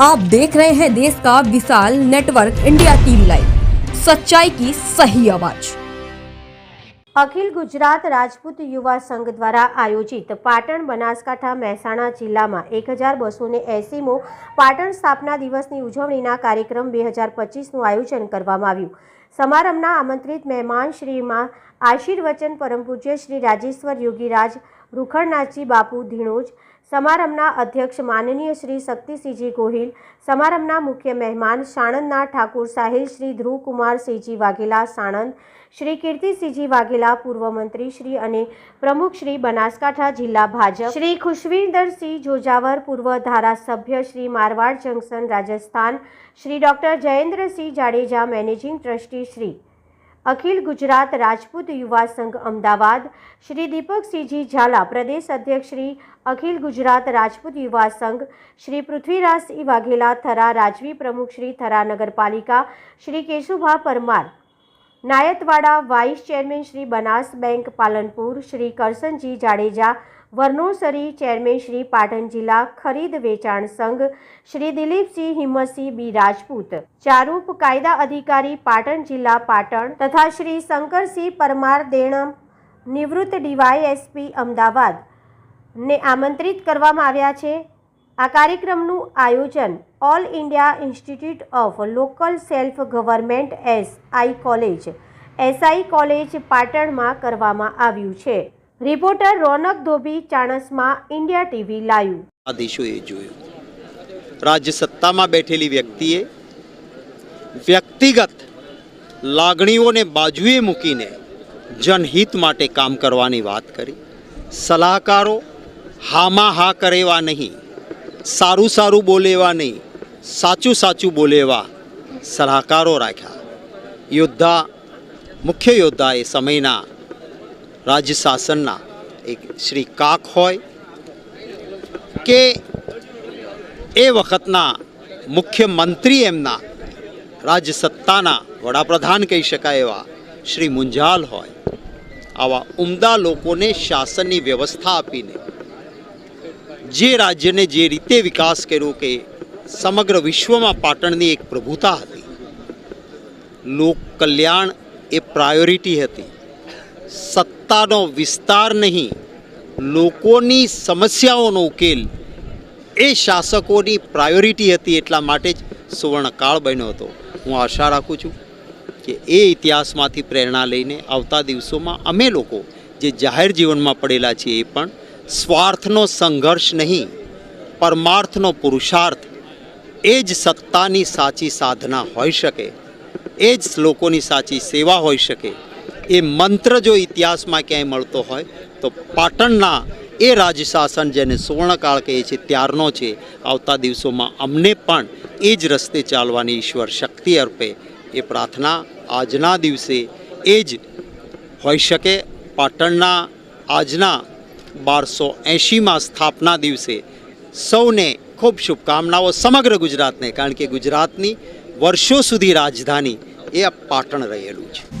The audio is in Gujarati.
आप देख रहे हैं देश का विशाल नेटवर्क इंडिया टीवी लाइव सच्चाई की सही आवाज અખિલ ગુજરાત રાજપૂત યુવા સંઘ દ્વારા આયોજિત પાટણ બનાસકાંઠા મહેસાણા જિલ્લામાં એક હજાર બસો ને એંસીમો પાટણ સ્થાપના દિવસની ઉજવણીના કાર્યક્રમ બે હજાર પચીસનું આયોજન કરવામાં આવ્યું સમારંભના આમંત્રિત મહેમાન શ્રીમાં આશીર્વચન પરમ પૂજ્ય શ્રી રાજેશ્વર યોગીરાજ રૂખડનાથજી બાપુ ધીણોજ સમારંભના અધ્યક્ષ માનનીય શ્રી શક્તિસિંહજી ગોહિલ, સમારંભના મુખ્ય મહેમાન સાણંદના ઠાકુર સાહિલ શ્રી ધ્રુવકુમાર સિંહજી વાઘેલા સાણંદ, શ્રી કીર્તિસિંહજી વાઘેલા પૂર્વ મંત્રી શ્રી અને પ્રમુખ શ્રી બનાસકાંઠા જિલ્લા ભાજપ, શ્રી ખુશવિંદરસિંહ જોજાવર પૂર્વ ધારાસભ્ય Shri Marwar junction Rajasthan, Shri doctor Jayendrasinh Jadeja managing trustee Shri Akhil Gujarat Rajput Yuva Sangh Ahmedabad Shri Deepaksinhji Jhala પ્રદેશ અધ્યક્ષ શ્રી અખિલ ગુજરાત રાજપૂત યુવા સંઘ શ્રી પૃથ્વીરાજસિંહ વાઘેલા થરા રાજવી પ્રમુખ શ્રી થરા નગરપાલિકા Shri Keshubha Parmar Nayatwada vice chairman Shri Banas bank Palanpur Shri Karsanji Jadeja Varnosari chairman Shri Patan જિલ્લા ખરીદ વેચાણ સંઘ શ્રી દિલીપસિંહ હિંમતસિંહ બી રાજપૂત, ચારૂપ કાયદા અધિકારી પાટણ જિલ્લા પાટણ તથા શ્રી શંકરસિંહ પરમાર દેણમ નિવૃત્ત ડીવાયએસપી અમદાવાદ ને આમંત્રિત કરવામાં આવ્યા છે. આ કાર્યક્રમનું આયોજન all India institute of local self government S I college, SI college પાટણમાં કરવામાં આવ્યું છે. Reporter Ronak Dhobi, Chanasma, India TV, live. દેશોએ જોયું. રાજ્ય સત્તામાં બેઠેલી વ્યક્તિએ વ્યક્તિગત લાગણીઓને બાજુએ મૂકીને જનહિત માટે કામ કરવાની વાત કરી. સલાહકારો હામાં હા કરેવા નહીં, સારું સારું બોલેવા નહીં, સાચું સાચું બોલેવા સલાહકારો રાખ્યા. યોદ્ધા, મુખ્ય યોદ્ધા એ સમયના રાજ્ય શાસનના એક શ્રી કાક હોય કે એ વખતના મુખ્યમંત્રી એમના રાજ્ય સત્તાના વડાપ્રધાન કહી શકાય એવા શ્રી મુંજાલ હોય, આવા ઉમદા લોકોને શાસનની વ્યવસ્થા આપીને જે રાજ્યને જે રીતે વિકાસ કર્યો કે સમગ્ર વિશ્વમાં પાટણની એક પ્રભુતા હતી, લોક કલ્યાણ એ પ્રાયોરિટી હતી સત્તાનો વિસ્તાર નહીં, લોકોની સમસ્યાઓનો ઉકેલ. એ શાસકોની પ્રાયોરિટી હતી એટલા માટે જ સુવર્ણકાળ બન્યો હતો. હું આશા રાખું છું કે એ ઇતિહાસમાંથી પ્રેરણા લઈને આવતા દિવસોમાં અમે લોકો જે જાહેર જીવનમાં પડેલા છીએ એ પણ સ્વાર્થનો સંઘર્ષ નહીં, પરમાર્થનો પુરુષાર્થ, એ જ સત્તાની સાચી સાધના હોઈ શકે, એ જ લોકોની સાચી સેવા હોઈ શકે એ મંત્ર જો ઇતિહાસમાં ક્યાંય મળતો હોય, તો પાટણના એ રાજશાસન જેને સુવર્ણકાળ કહે છે, ત્યારનો છે, આવતા દિવસોમાં અમને પણ એ જ રસ્તે ચાલવાની ઈશ્વર શક્તિ અર્પે એ પ્રાર્થના આજના દિવસે એ જ હોઈ શકે. પાટણના આજના બારસો એંશીમાં સ્થાપના દિવસે સૌને ખૂબ શુભકામનાઓ સમગ્ર ગુજરાતને, કારણ કે ગુજરાતની વર્ષો સુધી રાજધાની એ પાટણ રહેલું છે.